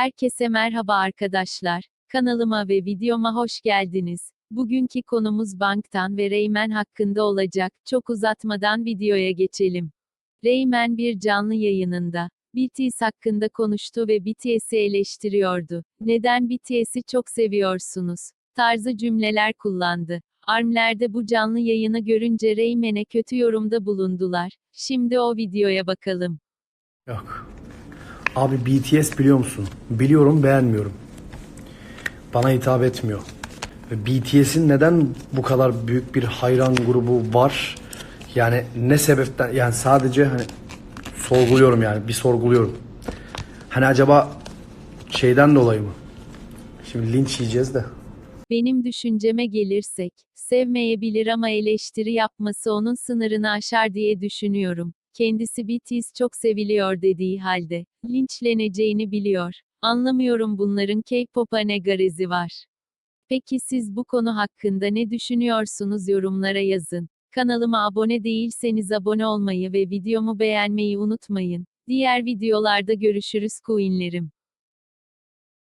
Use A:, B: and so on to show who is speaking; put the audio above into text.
A: Herkese merhaba arkadaşlar. Kanalıma ve videoma hoş geldiniz. Bugünkü konumuz Banktan ve Reymen hakkında olacak. Çok uzatmadan videoya geçelim. Reymen bir canlı yayınında BTS hakkında konuştu ve BTS'i eleştiriyordu. Neden BTS'i çok seviyorsunuz? Tarzı cümleler kullandı. Armler'de bu canlı yayını görünce Reymen'e kötü yorumda bulundular. Şimdi o videoya bakalım.
B: Yok. Abi BTS biliyor musun? Biliyorum beğenmiyorum. Bana hitap etmiyor. BTS'in neden bu kadar büyük bir hayran grubu var? Yani ne sebepten yani sadece hani sorguluyorum yani bir sorguluyorum. Hani acaba şeyden dolayı mı? Şimdi linç yiyeceğiz de.
A: Benim düşünceme gelirsek, sevmeyebilir ama eleştiri yapması onun sınırını aşar diye düşünüyorum. Kendisi BTS çok seviliyor dediği halde, linçleneceğini biliyor. Anlamıyorum bunların K-pop'a ne garezi var. Peki siz bu konu hakkında ne düşünüyorsunuz yorumlara yazın. Kanalıma abone değilseniz abone olmayı ve videomu beğenmeyi unutmayın. Diğer videolarda görüşürüz coinlerim.